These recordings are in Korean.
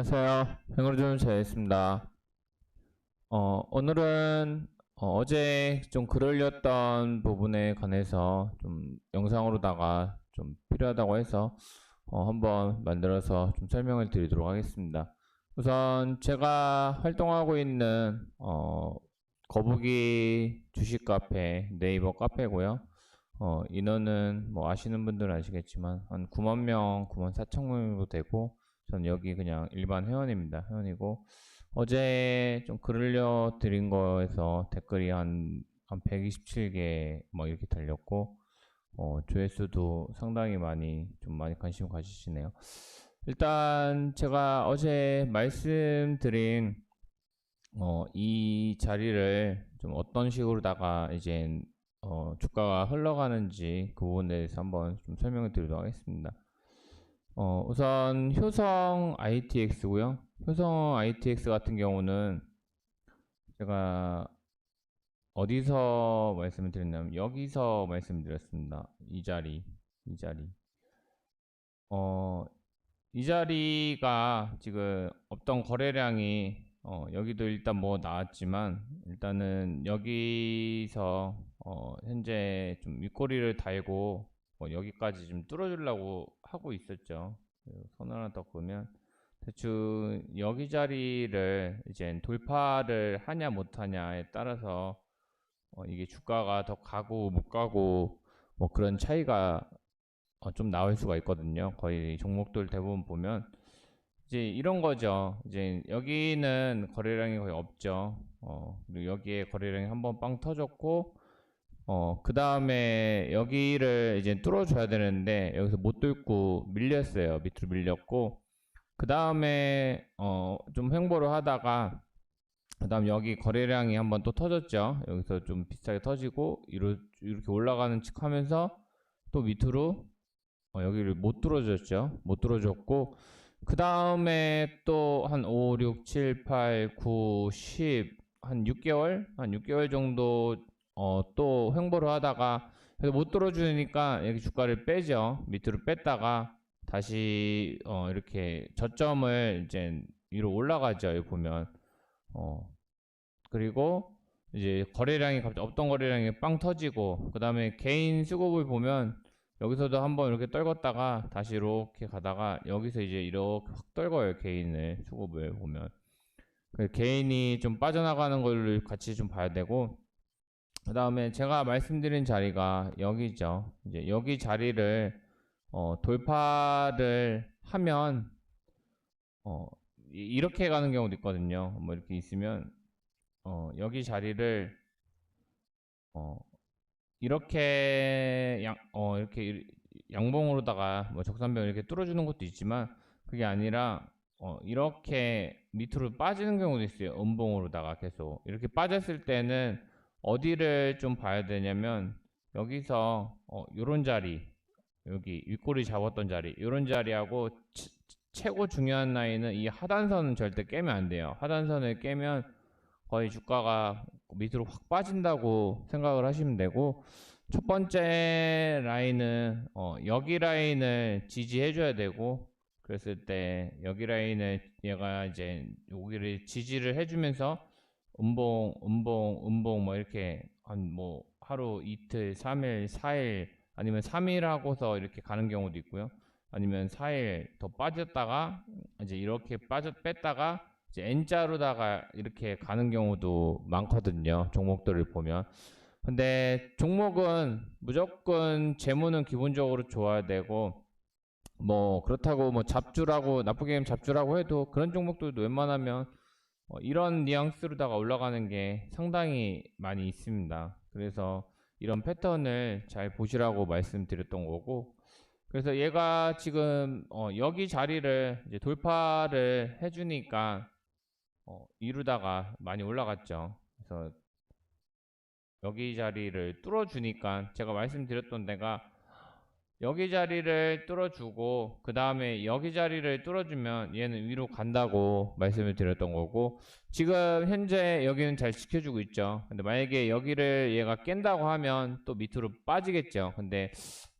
안녕하세요. 행으로준 제였습니다. 어, 오늘은 어, 제좀글 올렸던 부분에 관해서 좀 영상으로다가 좀 필요하다고 해서 어, 한번 만들어서 좀 설명을 드리도록 하겠습니다. 우선 제가 활동하고 있는 어, 거북이 주식 카페 네이버 카페고요. 어, 인원은 뭐 아시는 분들은 아시겠지만 한 9만 명, 9만 4천 명 정도 되고 전 여기 그냥 일반 회원입니다. 회원이고 어제 좀글 올려드린 거에서 댓글이 한, 한 127개 뭐 이렇게 달렸고 어, 조회수도 상당히 많이 좀 많이 관심 가지시네요. 일단 제가 어제 말씀드린 어, 이 자리를 좀 어떤 식으로다가 이제 어, 주가가 흘러가는지 그 부분에 대해서 한번 좀 설명을 드리도록 하겠습니다. 어, 우선 효성 ITX고요. 효성 ITX 같은 경우는 제가 어디서 말씀을 드렸냐면 여기서 말씀드렸습니다. 이 자리, 이 자리. 어, 이 자리가 지금 없던 거래량이 어, 여기도 일단 뭐 나왔지만 일단은 여기서 어, 현재 좀 윗꼬리를 달고 뭐 여기까지 좀 뚫어주려고 하고 있었죠. 손 하나 더 보면 대충 여기 자리를 이제 돌파를 하냐 못하냐에 따라서 어, 이게 주가가 더 가고 못 가고 뭐 그런 차이가 어, 좀 나올 수가 있거든요. 거의 종목들 대부분 보면 이제 이런 거죠. 이제 여기는 거래량이 거의 없죠. 어, 그리고 여기에 거래량이 한번 빵 터졌고 어, 그 다음에 여기를 이제 뚫어줘야 되는데, 여기서 못 뚫고 밀렸어요. 밑으로 밀렸고, 그 다음에, 어, 좀 횡보를 하다가, 그 다음 여기 거래량이 한번 또 터졌죠. 여기서 좀 비슷하게 터지고, 이렇게 올라가는 척 하면서, 또 밑으로, 어, 여기를 못 뚫어줬죠. 못 뚫어줬고, 그 다음에 또 한 5, 6, 7, 8, 9, 10, 한 6개월? 한 6개월 정도 어, 또 횡보를 하다가 못 들어주니까 여기 주가를 빼죠. 밑으로 뺐다가 다시 어, 이렇게 저점을 이제 위로 올라가죠. 여기 보면 어, 그리고 이제 거래량이 갑자기 없던 거래량이 빵 터지고 그 다음에 개인 수급을 보면 여기서도 한번 이렇게 떨궜다가 다시 이렇게 가다가 여기서 이제 이렇게 확 떨궈요 개인을 수급을 보면 그 개인이 좀 빠져나가는 걸 같이 좀 봐야 되고 그 다음에 제가 말씀드린 자리가 여기죠. 이제 여기 자리를 어, 돌파를 하면 어, 이- 이렇게 가는 경우도 있거든요. 뭐 이렇게 있으면 어, 여기 자리를 어, 이렇게 양, 어, 이렇게 이- 양봉으로다가 뭐 적산병 이렇게 뚫어주는 것도 있지만 그게 아니라 어, 이렇게 밑으로 빠지는 경우도 있어요. 음봉으로다가 계속 이렇게 빠졌을 때는 어디를 좀 봐야 되냐면 여기서 어, 요런 자리 여기 윗꼬리 잡았던 자리 요런 자리하고 치- 최고 중요한 라인은 이 하단선은 절대 깨면 안 돼요. 하단선을 깨면 거의 주가가 밑으로 확 빠진다고 생각을 하시면 되고 첫 번째 라인은 어, 여기 라인을 지지해 줘야 되고 그랬을 때 여기 라인을 얘가 이제 여기를 지지를 해주면서 음봉, 음봉, 음봉 뭐 이렇게 한 뭐 하루 이틀, 3일, 4일 아니면 3일 하고서 이렇게 가는 경우도 있고요. 아니면 4일 더 빠졌다가 이제 이렇게 빠져 뺐다가 이제 N자로다가 이렇게 가는 경우도 많거든요. 종목들을 보면. 근데 종목은 무조건 재무는 기본적으로 좋아야 되고 뭐 그렇다고 뭐 잡주라고 나쁘게 잡주라고 해도 그런 종목들도 웬만하면 어, 이런 뉘앙스로다가 올라가는 게 상당히 많이 있습니다. 그래서 이런 패턴을 잘 보시라고 말씀드렸던 거고, 그래서 얘가 지금 어, 여기 자리를 돌파를 해주니까 어, 이루다가 많이 올라갔죠. 그래서 여기 자리를 뚫어주니까 제가 말씀드렸던 데가 여기 자리를 뚫어주고 그 다음에 여기 자리를 뚫어주면 얘는 위로 간다고 말씀을 드렸던 거고 지금 현재 여기는 잘 지켜주고 있죠. 근데 만약에 여기를 얘가 깬다고 하면 또 밑으로 빠지겠죠. 근데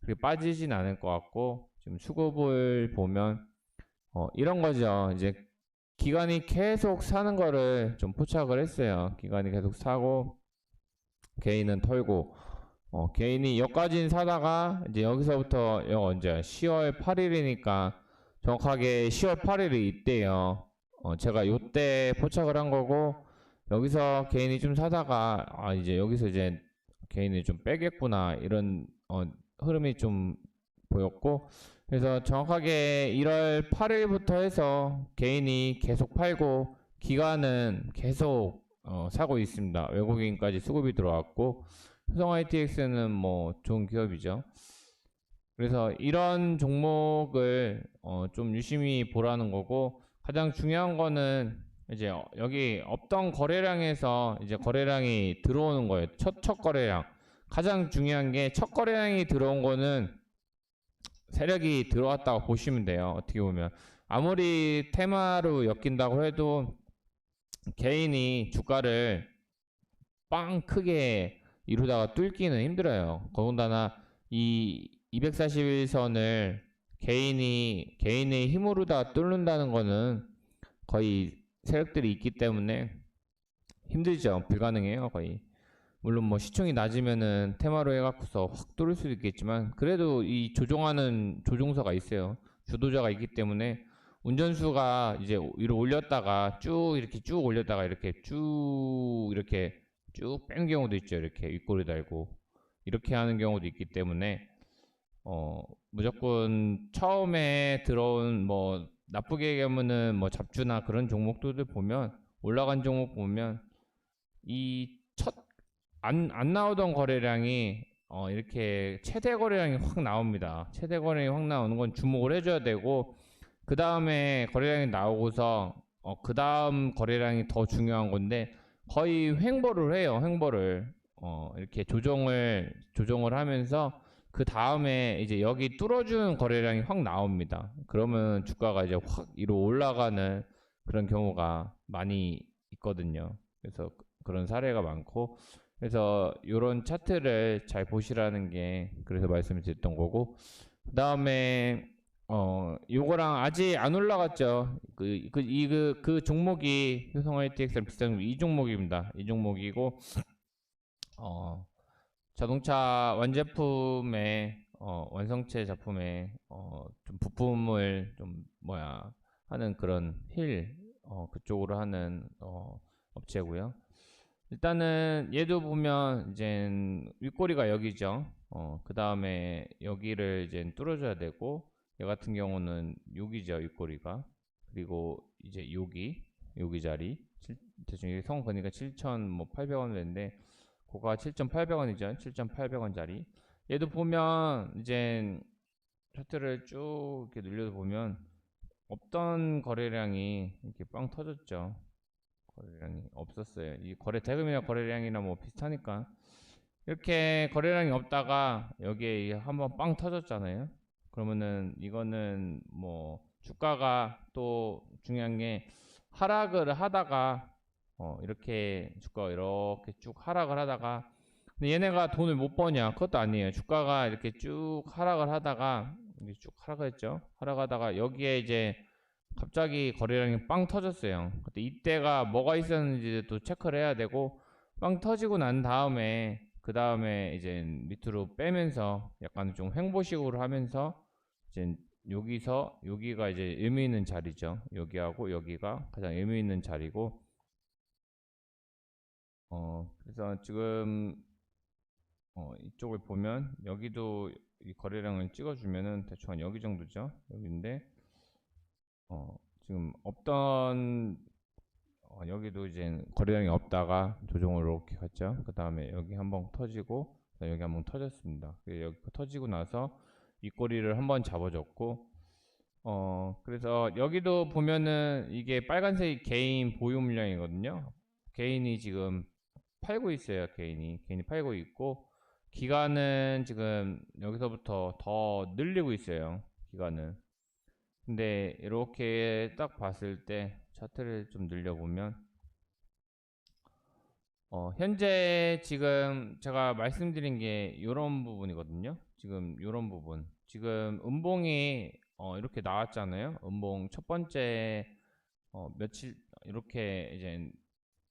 그렇게 빠지진 않을 것 같고 지금 수급을 보면 어, 이런 거죠. 이제 기관이 계속 사는 거를 좀 포착을 했어요. 기관이 계속 사고 개인은 털고 어, 개인이 여기까지는 사다가 이제 여기서부터 여 언제 10월 8일이니까 정확하게 10월 8일이 있대요. 어, 제가 요때 포착을 한 거고 여기서 개인이 좀 사다가 아 이제 여기서 이제 개인이 좀 빼겠구나 이런 어, 흐름이 좀 보였고 그래서 정확하게 1월 8일부터 해서 개인이 계속 팔고 기관은 계속 어, 사고 있습니다. 외국인까지 수급이 들어왔고 효성 ITX는 뭐 좋은 기업이죠. 그래서 이런 종목을 어, 좀 유심히 보라는 거고 가장 중요한 거는 이제 어, 여기 없던 거래량에서 이제 거래량이 들어오는 거예요. 첫, 첫 거래량. 가장 중요한 게 첫 거래량이 들어온 거는 세력이 들어왔다고 보시면 돼요. 어떻게 보면. 아무리 테마로 엮인다고 해도 개인이 주가를 빵 크게 이루다가 뚫기는 힘들어요. 더군다나 이 241선을 개인이 개인의 힘으로 다 뚫는다는 거는 거의 세력들이 있기 때문에 힘들죠. 불가능해요, 거의. 물론 뭐 시총이 낮으면은 테마로 해갖고서 확 뚫을 수도 있겠지만 그래도 이 조종하는 조종사가 있어요. 주도자가 있기 때문에 운전수가 이제 위로 올렸다가 쭉 이렇게 쭉 올렸다가 이렇게 쭉 이렇게 쭉 뺀 경우도 있죠. 이렇게 윗꼬리 달고 이렇게 하는 경우도 있기 때문에 어 무조건 처음에 들어온 뭐 나쁘게 얘기하면은 뭐 잡주나 그런 종목들을 보면 올라간 종목 보면 이 첫 안안 나오던 거래량이 어 이렇게 최대 거래량이 확 나옵니다. 최대 거래량이 확 나오는 건 주목을 해줘야 되고 그 다음에 거래량이 나오고서 어 그 다음 거래량이 더 중요한 건데 거의 횡보를 해요. 횡보를 어 이렇게 조정을 조정을 하면서 그 다음에 이제 여기 뚫어주는 거래량이 확 나옵니다. 그러면 주가가 이제 확 위로 올라가는 그런 경우가 많이 있거든요. 그래서 그- 그런 사례가 많고 그래서 이런 차트를 잘 보시라는 게 그래서 말씀을 드렸던 거고 그 다음에 어 요거랑 아직 안 올라갔죠. 그 그 이 그 그 종목이 효성 ITX랑 비슷한 이 종목입니다. 이 종목이고 어 자동차 완제품의 어, 완성체 작품에 어, 좀 부품을 좀 뭐야 하는 그런 힐 어, 그쪽으로 하는 어, 업체고요. 일단은 얘도 보면 이제 윗꼬리가 여기죠. 어, 그 다음에 여기를 이제 뚫어줘야 되고 얘 같은 경우는 여기죠 윗꼬리가 그리고 이제 여기 여기 자리 칠- 대충 이게 성 거니까 7,800원 되는데 그거가 7,800원이죠. 7,800원짜리. 얘도 보면 이제 차트를 쭉 이렇게 늘려서 보면 없던 거래량이 이렇게 빵 터졌죠. 거래량이 없었어요. 이 거래 대금이나 거래량이나 뭐 비슷하니까 이렇게 거래량이 없다가 여기에 이 한번 빵 터졌잖아요. 그러면은 이거는 뭐 주가가 또 중요한 게 하락을 하다가 어, 이렇게 주가가 이렇게 쭉 하락을 하다가 근데 얘네가 돈을 못 버냐? 그것도 아니에요. 주가가 이렇게 쭉 하락을 하다가 쭉 하락했죠. 하락하다가 여기에 이제 갑자기 거래량이 빵 터졌어요. 근데 이때가 뭐가 있었는지 또 체크를 해야 되고 빵 터지고 난 다음에 그 다음에 이제 밑으로 빼면서 약간 좀 횡보식으로 하면서 이제 여기서 여기가 이제 의미 있는 자리죠 여기하고 여기가 가장 의미 있는 자리고 어, 그래서 지금 어, 이쪽을 보면 여기도 이 거래량을 찍어주면은 대충 한 여기 정도죠. 여기인데 어, 지금 없던 어, 여기도 이제 거래량이 없다가 조정을 이렇게 갔죠. 그 다음에 여기 한번 터지고 여기 한번 터졌습니다. 여기 터지고 나서 윗꼬리를 한번 잡아줬고 어 그래서 여기도 보면은 이게 빨간색이 개인 보유 물량이거든요. 개인이 지금 팔고 있어요. 개인이 개인이 팔고 있고 기간은 지금 여기서부터 더 늘리고 있어요. 기간은 근데 이렇게 딱 봤을 때 차트를 좀 늘려보면 어, 현재 지금 제가 말씀드린 게 이런 부분이거든요. 지금 이런 부분. 지금 음봉이 어, 이렇게 나왔잖아요. 음봉 첫 번째 어, 며칠 이렇게 이제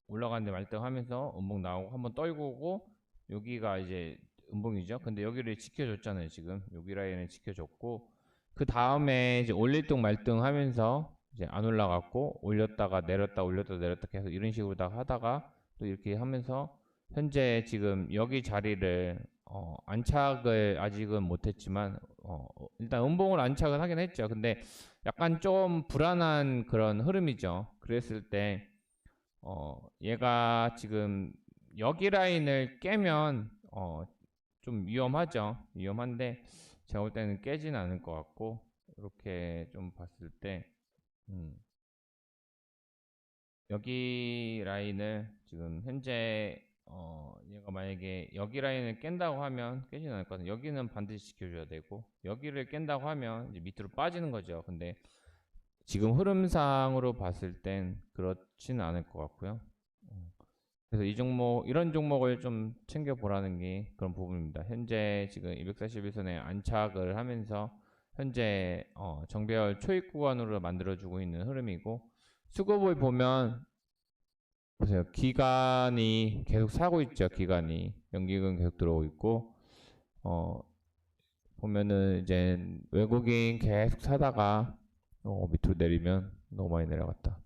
올라가는데 말등하면서 음봉 나오고 한번 떨구고 여기가 이제 음봉이죠. 근데 여기를 지켜줬잖아요. 지금 여기 라인을 지켜줬고 그 다음에 이제 올릴등 말등 하면서 이제 안 올라갔고 올렸다가 내렸다 올렸다 내렸다 계속 이런 식으로 다 하다가 또 이렇게 하면서 현재 지금 여기 자리를 어, 안착을 아직은 못했지만 어, 일단 음봉을 안착을 하긴 했죠. 근데 약간 좀 불안한 그런 흐름이죠. 그랬을 때 어, 얘가 지금 여기 라인을 깨면 어, 좀 위험하죠. 위험한데 제가 볼 때는 깨진 않을 것 같고 이렇게 좀 봤을 때 음, 여기 라인을 지금 현재 어, 얘가 만약에 여기 라인을 깬다고 하면 깨지는 않을 것 같아요. 여기는 반드시 지켜줘야 되고 여기를 깬다고 하면 이제 밑으로 빠지는 거죠. 근데 지금 흐름상으로 봤을 땐 그렇지는 않을 것 같고요. 음, 그래서 이 종목 이런 종목을 좀 챙겨 보라는 게 그런 부분입니다. 현재 지금 241선에 안착을 하면서 현재 어, 정배열 초입 구간으로 만들어주고 있는 흐름이고 수급을 보면 보세요. 기간이 계속 사고 있죠. 기간이 연기금 계속 들어오고 있고 어 보면은 이제 외국인 계속 사다가 어, 밑으로 내리면 너무 많이 내려갔다.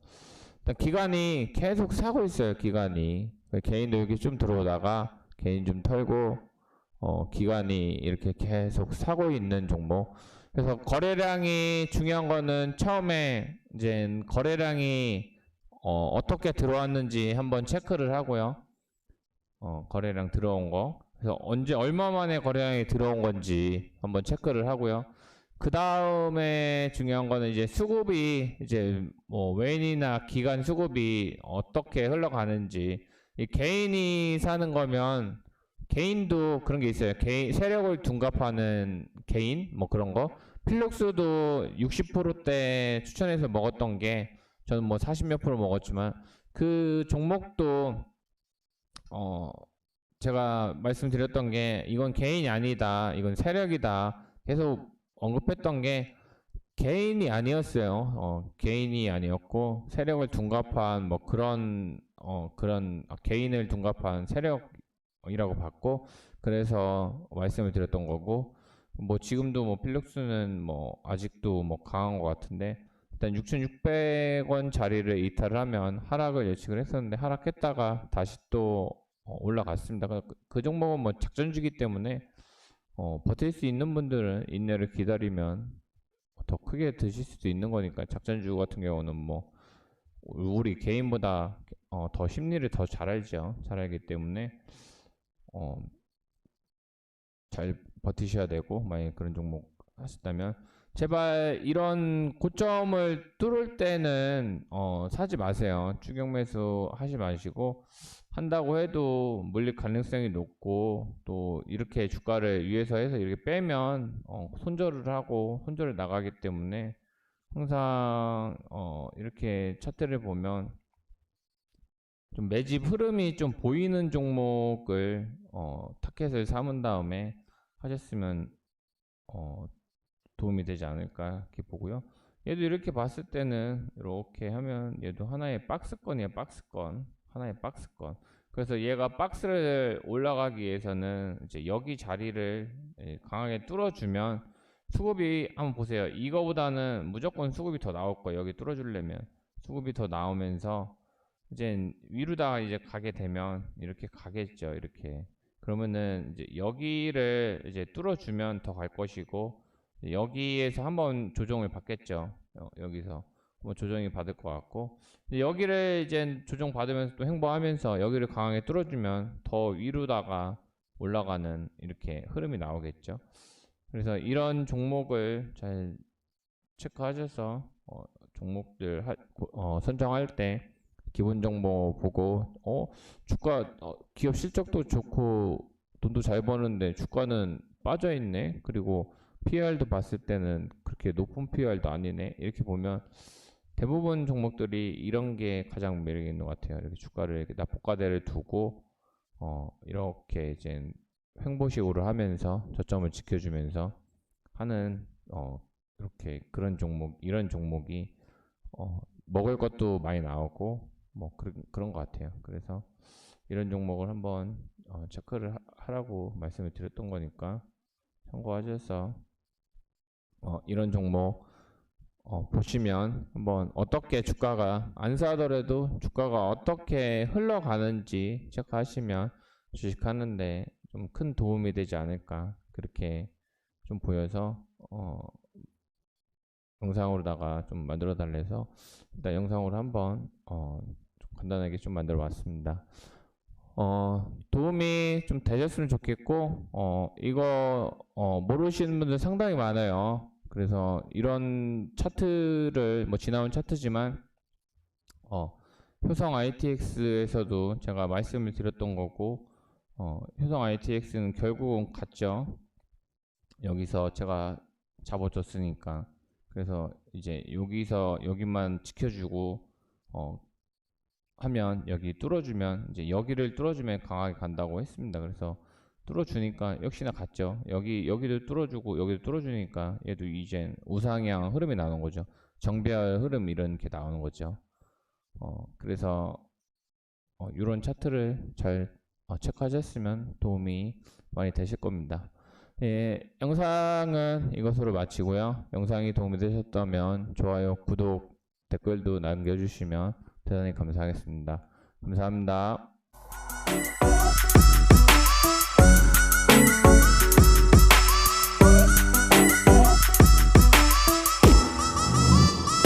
일단 기간이 계속 사고 있어요. 기간이 개인도 이렇게 좀 들어오다가 개인 좀 털고 어, 기간이 이렇게 계속 사고 있는 종목. 그래서 거래량이 중요한 거는 처음에 이제 거래량이 어, 어떻게 들어왔는지 한번 체크를 하고요. 어, 거래량 들어온 거. 그래서 언제 얼마 만에 거래량이 들어온 건지 한번 체크를 하고요. 그 다음에 중요한 거는 이제 수급이 이제 뭐 외인이나 기관 수급이 어떻게 흘러가는지 이 개인이 사는 거면 개인도 그런 게 있어요. 개인 세력을 둔갑하는 개인 뭐 그런 거. 필록스도 60%대 추천해서 먹었던 게 저는 뭐 40몇 프로 먹었지만 그 종목도 어 제가 말씀드렸던 게 이건 개인이 아니다. 이건 세력이다. 계속 언급했던 게 개인이 아니었어요. 어, 개인이 아니었고 세력을 둔갑한 뭐 그런 어, 그런 개인을 둔갑한 세력 이라고 봤고 그래서 말씀을 드렸던 거고 뭐 지금도 뭐 필룩스는 뭐 아직도 뭐 강한 것 같은데 일단 6,600원 자리를 이탈을 하면 하락을 예측을 했었는데 하락했다가 다시 또 어, 올라갔습니다. 그, 그 종목은 뭐 작전주기 때문에 어, 버틸 수 있는 분들은 인내를 기다리면 더 크게 드실 수도 있는 거니까 작전주 같은 경우는 뭐 우리 개인보다 어, 더 심리를 더 잘 알죠. 잘 알기 때문에 어, 잘 버티셔야 되고 만약 그런 종목 하셨다면 제발 이런 고점을 뚫을 때는 어, 사지 마세요. 추격 매수 하지 마시고 한다고 해도 물릴 가능성이 높고 또 이렇게 주가를 위에서 해서 이렇게 빼면 어, 손절을 하고 손절을 나가기 때문에 항상 어, 이렇게 차트를 보면 좀 매집 흐름이 좀 보이는 종목을 어, 타켓을 삼은 다음에 하셨으면 어, 도움이 되지 않을까 이렇게 보고요. 얘도 이렇게 봤을 때는 이렇게 하면 얘도 하나의 박스권이에요. 박스권. 하나의 박스권. 그래서 얘가 박스를 올라가기 위해서는 이제 여기 자리를 예, 강하게 뚫어주면 수급이 한번 보세요. 이거보다는 무조건 수급이 더 나올 거예요. 여기 뚫어주려면 수급이 더 나오면서 이제 위로다가 이제 가게 되면 이렇게 가겠죠. 이렇게 그러면은 이제 여기를 이제 뚫어주면 더 갈 것이고 여기에서 한번 조정을 받겠죠. 어, 여기서 뭐 조정이 받을 것 같고 여기를 이제 조정 받으면서 또 행보하면서 여기를 강하게 뚫어주면 더 위로다가 올라가는 이렇게 흐름이 나오겠죠. 그래서 이런 종목을 잘 체크하셔서 어, 종목들 하, 어, 선정할 때 기본 정보 보고 어 주가 어, 기업 실적도 좋고 돈도 잘 버는데 주가는 빠져 있네. 그리고 PR도 봤을 때는 그렇게 높은 PR도 아니네. 이렇게 보면 대부분 종목들이 이런 게 가장 매력 있는 것 같아요. 이렇게 주가를 이렇게 납부가대를 두고 어 이렇게 이제 횡보식으로 하면서 저점을 지켜주면서 하는 어 이렇게 그런 종목 이런 종목이 어 먹을 것도 많이 나오고 뭐 그런 그런 것 같아요. 그래서 이런 종목을 한번 어, 체크를 하, 하라고 말씀을 드렸던 거니까 참고하셔서 어, 이런 종목 어, 보시면 한번 어떻게 주가가 안 사더라도 주가가 어떻게 흘러가는지 체크하시면 주식하는데 좀 큰 도움이 되지 않을까 그렇게 좀 보여서 어, 영상으로다가 좀 만들어 달래서 일단 영상으로 한번 어, 좀 간단하게 좀 만들어 봤습니다. 어, 도움이 좀 되셨으면 좋겠고 어, 이거 어, 모르시는 분들 상당히 많아요. 그래서 이런 차트를 뭐 지나온 차트지만 어, 효성 ITX에서도 제가 말씀을 드렸던 거고 어, 효성 ITX는 결국은 갔죠. 여기서 제가 잡아줬으니까 그래서 이제 여기서 여기만 지켜주고 어, 하면 여기 뚫어주면 이제 여기를 뚫어주면 강하게 간다고 했습니다. 그래서 뚫어주니까 역시나 갔죠. 여기 여기도 뚫어주고 여기도 뚫어주니까 얘도 이제 우상향 흐름이 나오는 거죠. 정배열 흐름 이런 게 나오는 거죠. 어 그래서 어, 이런 차트를 잘 어, 체크하셨으면 도움이 많이 되실 겁니다. 예, 영상은 이것으로 마치고요. 영상이 도움이 되셨다면 좋아요, 구독, 댓글도 남겨주시면 대단히 감사하겠습니다. 감사합니다.